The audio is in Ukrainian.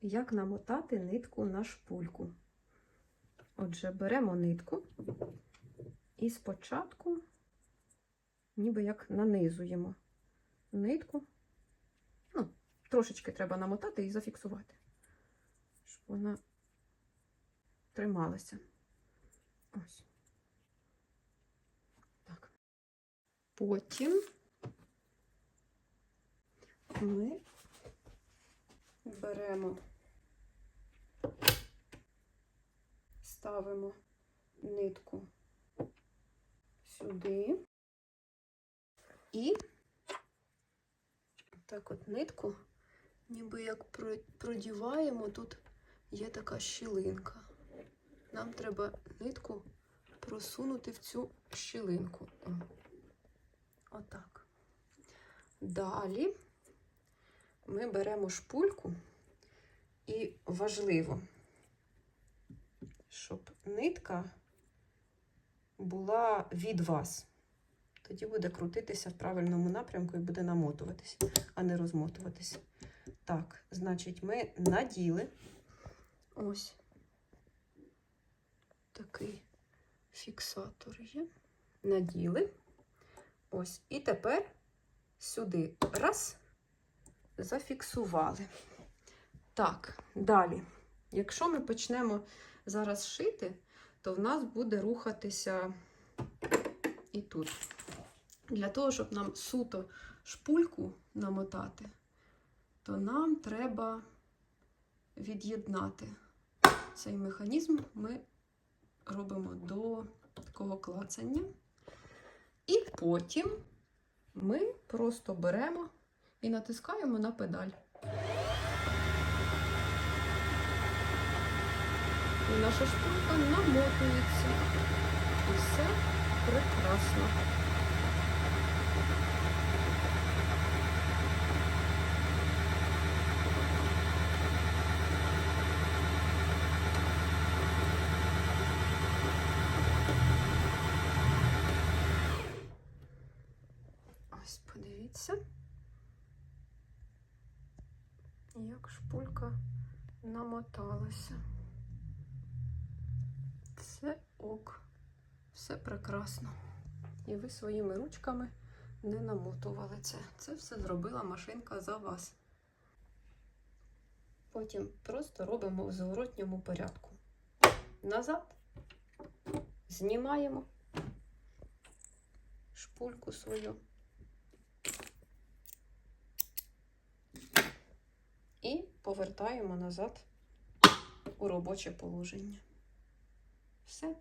як намотати нитку на шпульку. Отже, беремо нитку і спочатку, ніби як нанизуємо нитку. Ну, трошечки треба намотати і зафіксувати, щоб вона трималася. Ось. Так. Потім ми беремо, ставимо нитку сюди і так от нитку, ніби як продіваємо, тут є така щілинка. Нам треба нитку просунути в цю щілинку. Отак. Далі ми беремо шпульку і важливо, щоб нитка була від вас. Тоді буде крутитися в правильному напрямку і буде намотуватися, а не розмотуватися. Так, значить, ми наділи ось такий фіксатор є. Наділи. Ось. І тепер сюди раз, зафіксували. Так, далі. Якщо ми почнемо зараз шити, то в нас буде рухатися і тут. Для того, щоб нам суто шпульку намотати, то нам треба від'єднати цей механізм. Ми робимо до такого клацання. І потім ми просто беремо і натискаємо на педаль. Наша шпулька намотується. І все прекрасно. Ось подивіться, як шпулька намоталася. Це ок. Все прекрасно. І ви своїми ручками не намотували це. Це все зробила машинка за вас. Потім просто робимо в зворотньому порядку. Назад знімаємо шпульку свою. І повертаємо назад у робоче положення. Все.